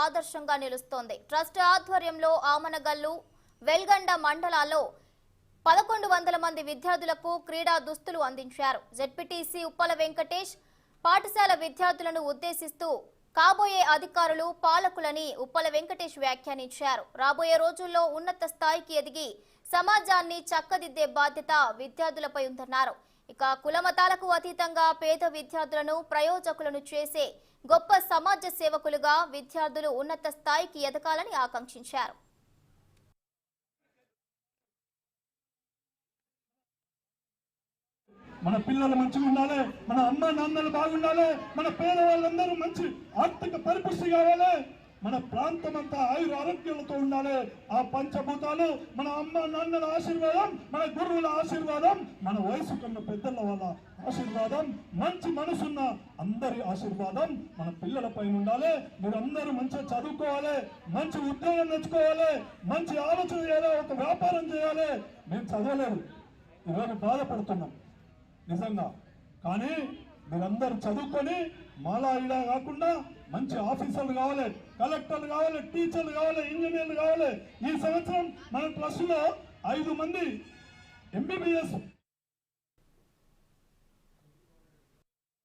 ఆదర్శంగా నిలుస్తోంది. ట్రస్ట్ ఆధ్వర్యంలో ఆమనగల్లు వెల్గండ మండలాల్లో పదకొండు వందల మంది విద్యార్థులకు క్రీడా దుస్తులు అందించారు. జెడ్పీటీసీ ఉప్పల వెంకటేష్ పాఠశాల విద్యార్థులను ఉద్దేశిస్తూ కాబోయే అధికారులు పాలకులని ఉప్పల వెంకటేష్ వ్యాఖ్యానించారు. రాబోయే రోజుల్లో ఉన్నత స్థాయికి ఎదిగి సమాజాన్ని చక్కదిద్దే బాధ్యత విద్యార్థులపై ఉందన్నారు. ఇక కులమతాలకు అతీతంగా పేద విద్యార్థులను ప్రయోజకులను చేసే గొప్ప సమాజ సేవకులుగా విద్యార్థులు ఉన్నత స్థాయికి ఎదగాలని ఆకాంక్షించారు. మన పిల్లలు మంచిగా ఉండాలి మన అమ్మ నాన్నలు బాగుండాలి మన పేదవాళ్ళందరూ మంచి ఆర్థిక పరిపుష్టి కావాలి. మన ప్రాంతం అంతా ఆయుర ఆరోగ్యాలతో ఉండాలి. ఆ పంచభూతాలు మన అమ్మ నాన్నల ఆశీర్వాదం మన గురువుల ఆశీర్వాదం మన వయసు కన్న పెద్దల వాళ్ళ ఆశీర్వాదం మంచి మనసున్న అందరి ఆశీర్వాదం మన పిల్లల పైన ఉండాలి. మీరందరూ మంచిగా చదువుకోవాలి మంచి ఉద్యోగం తెచ్చుకోవాలి మంచి ఆలోచన చేయాలి ఒక వ్యాపారం చేయాలి. మేము చదవలేదు. ఈరోజు బాధపడుతున్నాం. నిజంగా. కానీ మీరందరూ చదువుకొని మాలా ఇలా కాకుండా మంచి ఆఫీసర్లు కావాలి కలెక్టర్లు కావాలి టీచర్లు కావాలి ఇంజనీర్లు కావాలి. ఈ సంవత్సరం మన ట్రస్ట్లో ఐదు మంది ఎంబీబీఎస్